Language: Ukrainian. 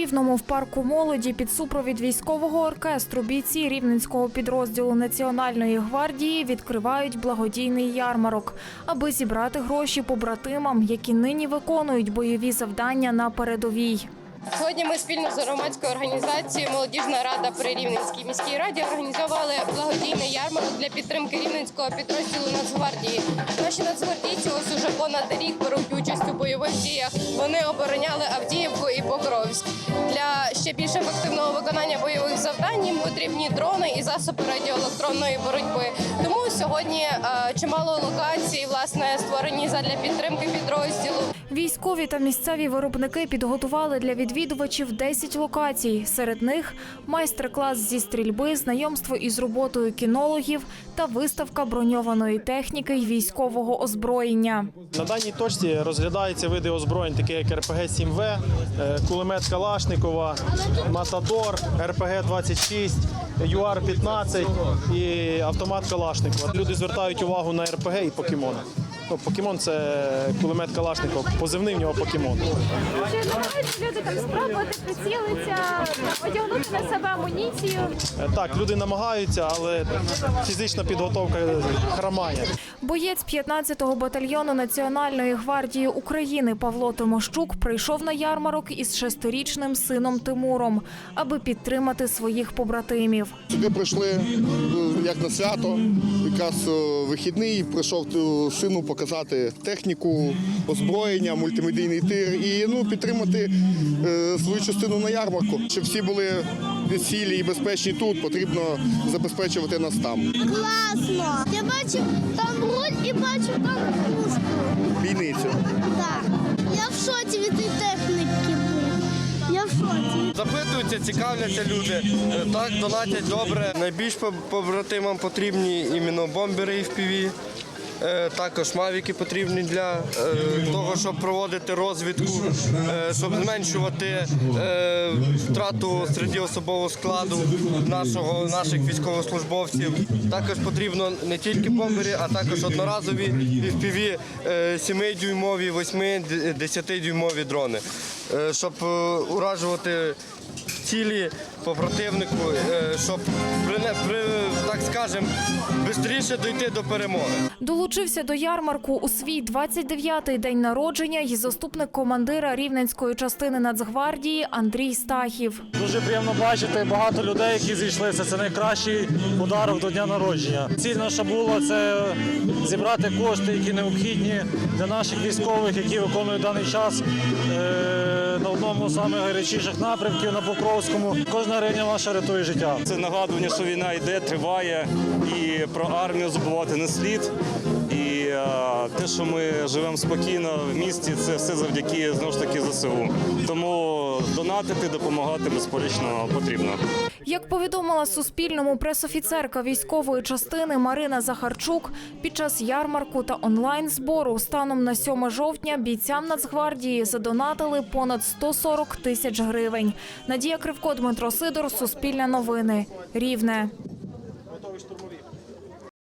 Рівному в парку молоді під супровід військового оркестру бійці рівненського підрозділу Національної гвардії відкривають благодійний ярмарок, аби зібрати гроші побратимам, які нині виконують бойові завдання на передовій. Сьогодні ми спільно з громадською організацією Молодіжна рада при Рівненській міській раді організували благодійний ярмарок для підтримки рівненського підрозділу Нацгвардії. Наші нацгвардійці ось уже понад рік беруть участь у бойових діях. Вони обороняли Авдіївку і Покровськ. Для ще більш ефективного виконання бойових завдань їм потрібні дрони і засоби радіоелектронної боротьби. Тому сьогодні е, чимало локацій власне створені задля підтримки підрозділу. Військові та місцеві виробники підготували для відвідувачів 10 локацій. Серед них майстер-клас зі стрільби, знайомство із роботою кінологів та виставка броньованої техніки й військового озброєння. На даній точці розглядаються види озброєнь, такі як РПГ-7В, е, кулемет Калашникова, Матадор, РПГ-26, ЮАР-15 і автомат Калашникова. Люди звертають увагу на РПГ і покемони. Ну, покемон це кулемет Калашникова, позивний в нього покемон. Чи намагаються люди там спробувати прицілитися, одягнути на себе амуніцію? Е, Так, люди намагаються, але фізична підготовка хромає. Боєць 15-го батальйону Національної гвардії України Павло Тимощук прийшов на ярмарок із шестирічним сином Тимуром, аби підтримати своїх побратимів. Сюди прийшли е, як на свято, якраз вихідний, прийшов сину показати техніку, озброєння, мультимедійний тир і ну, підтримати е, свою частину на ярмарку. Щоб всі були цілі і безпечні тут, потрібно забезпечувати нас там. Класно! Я бачу там руль і бачу там пушку. Бійницю. Так. Я в шоці від цієї техніки. В. Запитуються, цікавляться люди. Е, Так, донатять добре. Найбільш по- побратимам потрібні іменно бомбери і FPV. Е, Також мавіки потрібні для е, того, щоб проводити розвідку, е, щоб зменшувати е, втрату серед особового складу нашого, наших військовослужбовців. Також потрібно не тільки бомбери, а також одноразові FPV 7-дюймові, 8-10-дюймові дрони, Е, щоб е, уражувати цілі по противнику, е, щоб при так скажем, швидше дойти до перемоги. Долучився до ярмарку у свій 29-й день народження і заступник командира рівненської частини Нацгвардії Андрій Стахів. Дуже приємно бачити багато людей, які зійшлися. Це найкращий подарок до дня народження. Ціль наша була це зібрати кошти, які необхідні для наших військових, які виконують даний час е, на одному з самих гарячіших напрямків на Покровському. Кожна гривня ваша рятує життя. Це нагадування, що війна йде, триває, і про армію забувати не слід. І е, те, що ми живемо спокійно в місті, це все завдяки знову ж таки ЗСУ. Тому донатити, допомагати безперечно потрібно. Як повідомила Суспільному пресофіцерка військової частини Марина Захарчук, під час ярмарку та онлайн збору станом на 7 жовтня бійцям Нацгвардії задонатили понад 140 тисяч гривень. Надія Кривко, Дмитро Сидор, Суспільне новини, Рівне.